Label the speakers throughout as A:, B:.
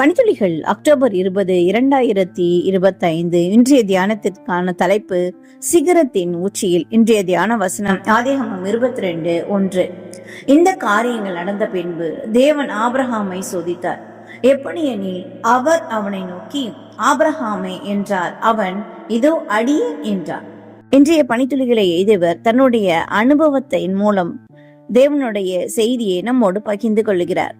A: பணித்துளிகள் October இருபது இரண்டாயிரத்தி இருபத்தைந்து இன்றைய தியானத்திற்கான தலைப்பு சிகரத்தின் உச்சியில். இன்றைய தியான வசனம் ஆதிகமம் இருபத்தி ரெண்டு ஒன்று. இந்த காரியங்கள் நடந்த பின்பு தேவன் ஆபிரகாமை சோதித்தார். எப்படி எனில் அவர் அவனை நோக்கி ஆபிரஹாமே என்றார். அவன் இதோ அடியேன் என்றார். இன்றைய பணித்துளிகளை எய்தவர் தன்னுடைய அனுபவத்தின் மூலம் தேவனுடைய செய்தியை நம்மோடு பகிர்ந்து கொள்கிறார்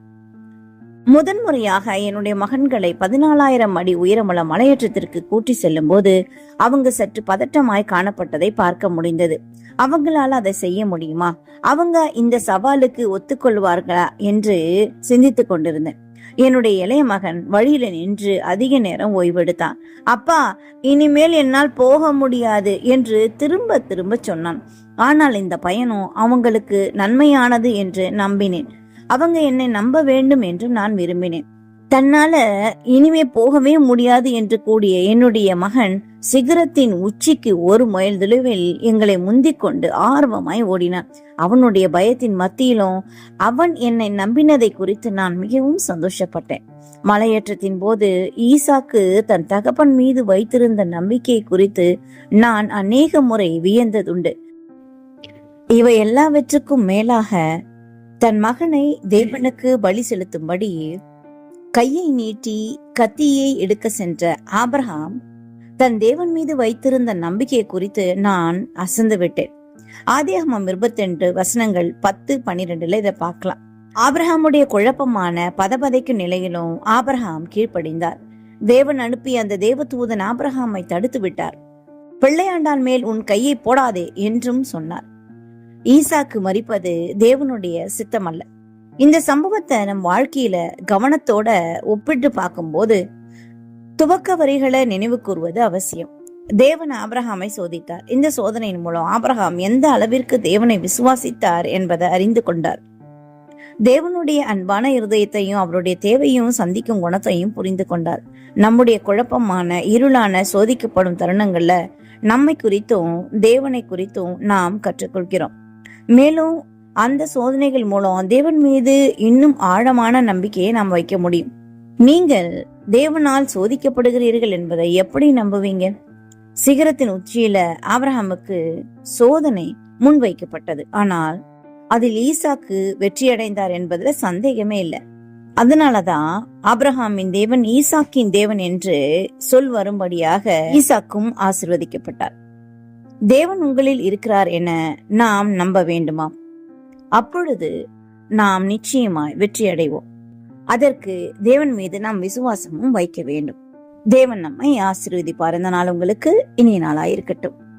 A: முதன்முறையாக என்னுடைய மகன்களை பதினாலாயிரம் அடி உயரமுள்ள மலையேற்றத்திற்கு கூட்டி செல்லும் போது அவங்க சற்று பதட்டமாய் காணப்பட்டதை பார்க்க முடிந்தது. அவங்களால அதை செய்ய முடியுமா? அவங்க இந்த சவாலுக்கு ஒத்துக்கொள்வார்களா என்று சிந்தித்துக் கொண்டிருந்தேன். என்னுடைய இளைய மகன் வழியில நின்று அதிக நேரம் ஓய்வெடுத்தான். அப்பா இனிமேல் என்னால் போக முடியாது என்று திரும்ப திரும்ப சொன்னான். ஆனால் இந்த பயணம் அவங்களுக்கு நன்மையானது என்று நம்பினேன். அவங்க என்னை நம்ப வேண்டும் என்று நான் விரும்பினேன். தன்னால இனிமே போகவே முடியாது என்று கூடிய என்னுடைய மகன் சிகரத்தின் உச்சிக்கு ஒரு மைல் தொலைவில் எங்களை முந்திக் கொண்டு ஆர்வமாய் ஓடினான். அவனுடைய பயத்தின் மத்தியிலும் அவன் என்னை நம்பினதை குறித்து நான் மிகவும் சந்தோஷப்பட்டேன். மலையேற்றத்தின் போது ஈசாக்கு தன் தகப்பன் மீது வைத்திருந்த நம்பிக்கை குறித்து நான் அநேக முறை வியந்ததுண்டு. இவை எல்லாவற்றுக்கும் மேலாக தன் மகனை தேவனுக்கு பலி செலுத்தும்படி கையை நீட்டி கத்தியை எடுக்க சென்ற ஆபிரகாம் தன் தேவன் மீது வைத்திருந்த நம்பிக்கை குறித்து நான் அசந்து விட்டேன். ஆதியாகமம் இருபத்தெண்டு வசனங்கள் பத்து பன்னிரெண்டுல இதை பார்க்கலாம். ஆபிரஹாமுடைய குழப்பமான பதபதைக்கு நிலையிலும் ஆபிரகாம் கீழ்ப்படிந்தார். தேவன் அனுப்பிய அந்த தேவதூதன் ஆப்ரஹாமை தடுத்து விட்டார். பிள்ளையாண்டான் மேல் உன் கையை போடாதே என்றும் சொன்னார். ஈசாக்கு மறிப்பது தேவனுடைய சித்தம் அல்ல இந்த சம்பவத்தை நம் வாழ்க்கையில கவனத்தோட ஒப்பிட்டு பார்க்கும்போது துவக்க வரிகளை நினைவு கூறுவது அவசியம். தேவன் ஆபிரகாமை சோதித்தார். இந்த சோதனையின் மூலம் ஆபிரகாம் எந்த அளவிற்கு தேவனை விசுவாசித்தார் என்பதை அறிந்து கொண்டார். தேவனுடைய அன்பான இருதயத்தையும் அவருடைய தேவையும் சந்திக்கும் குணத்தையும் புரிந்து கொண்டார். நம்முடைய குழப்பமான இருளான சோதிக்கப்படும் தருணங்கள்ல நம்மை குறித்தும் தேவனை குறித்தும் நாம் கற்றுக்கொள்கிறோம். மேலும் அந்த சோதனைகள் மூலம் தேவன் மீது இன்னும் ஆழமான நம்பிக்கையை நாம் வைக்க முடியும். நீங்கள் தேவனால் சோதிக்கப்படுகிறீர்கள் என்பதை எப்படி நம்புவீங்க? சிகரத்தின் உச்சியில ஆபிரஹாமுக்கு சோதனை முன்வைக்கப்பட்டது ஆனால் அதில் ஈசாக்கு வெற்றியடைந்தார் என்பதுல சந்தேகமே இல்லை. அதனாலதான் ஆபிரஹாமின் தேவன் ஈசாக்கின் தேவன் என்று சொல் வரும்படியாக ஈசாக்கும் ஆசிர்வதிக்கப்பட்டார். தேவன் உங்களில் இருக்கிறார் என நாம் நம்ப வேண்டுமா அப்பொழுது நாம் நிச்சயமாய் வெற்றி அடைவோம் அதற்கு தேவன் மீது நாம் விசுவாசமும் வைக்க வேண்டும். தேவன் நம்மை ஆசீர்வதிப்பார். இந்த நாள் உங்களுக்கு இனிய நாளாயிருக்கட்டும்.